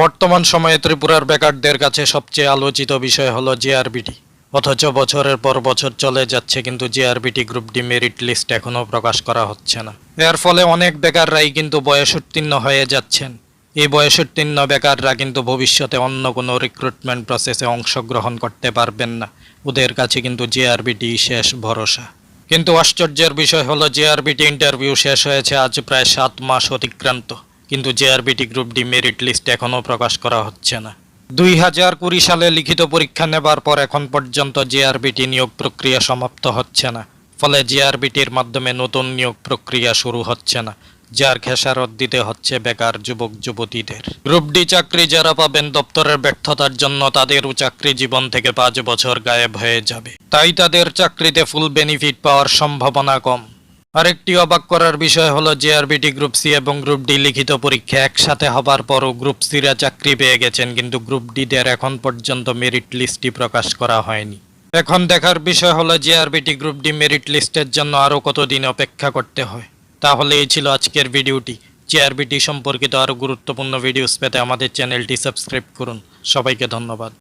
বর্তমান সময়ে ত্রিপুরার বেকারদের কাছে সবচেয়ে আলোচিত বিষয় হলো জেআরবিটি। অথচ বছরের পর বছর চলে যাচ্ছে, কিন্তু JRBT group D merit list এখনও প্রকাশ করা হচ্ছে না। এর ফলে অনেক বেকাররাই কিন্তু বয়স উত্তীর্ণ হয়ে যাচ্ছেন। এই বয়স উত্তীর্ণ বেকাররা কিন্তু ভবিষ্যতে অন্য কোনো রিক্রুটমেন্ট প্রসেসে অংশগ্রহণ করতে পারবেন না। ওদের কাছে কিন্তু জেআরবিটি শেষ ভরসা। কিন্তু আশ্চর্যের বিষয় হলো, জেআরবিটি ইন্টারভিউ শেষ হয়েছে আজ প্রায় সাত মাস অতিক্রান্ত। কিন্তু JRBT group D merit list এখনও প্রকাশ করা হচ্ছে না। দুই হাজার কুড়ি সালে লিখিত পরীক্ষা নেবার পর এখন পর্যন্ত জেআরবিটি নিয়োগ প্রক্রিয়া সমাপ্ত হচ্ছে না। ফলে জেআরবিটির মাধ্যমে নতুন নিয়োগ প্রক্রিয়া শুরু হচ্ছে না, যার খেসারত দিতে হচ্ছে বেকার যুবক যুবতীদের। গ্রুপ ডি চাকরি যারা পাবেন দপ্তরের ব্যর্থতার জন্য তাদেরও চাকরি জীবন থেকে পাঁচ বছর গায়েব হয়ে যাবে। তাই তাদের চাকরিতে ফুল বেনিফিট পাওয়ার সম্ভাবনা কম। আরেকটি অবাক করার বিষয় হলো জেআরবিটি গ্রুপ সি এবং গ্রুপ ডি লিখিত পরীক্ষা একসাথে হবার পরও গ্রুপ সিরা চাকরি পেয়ে গেছেন, কিন্তু গ্রুপ ডিদের এখন পর্যন্ত মেরিট লিস্টটি প্রকাশ করা হয়নি। এখন দেখার বিষয় হলো জেআরবিটি গ্রুপ ডি মেরিট লিস্টের জন্য আরও কতদিন অপেক্ষা করতে হয়। তাহলে এই ছিল আজকের ভিডিওটি। জেআরবিটি সম্পর্কিত আরও গুরুত্বপূর্ণ ভিডিওস পেতে আমাদের চ্যানেলটি সাবস্ক্রাইব করুন। সবাইকে ধন্যবাদ।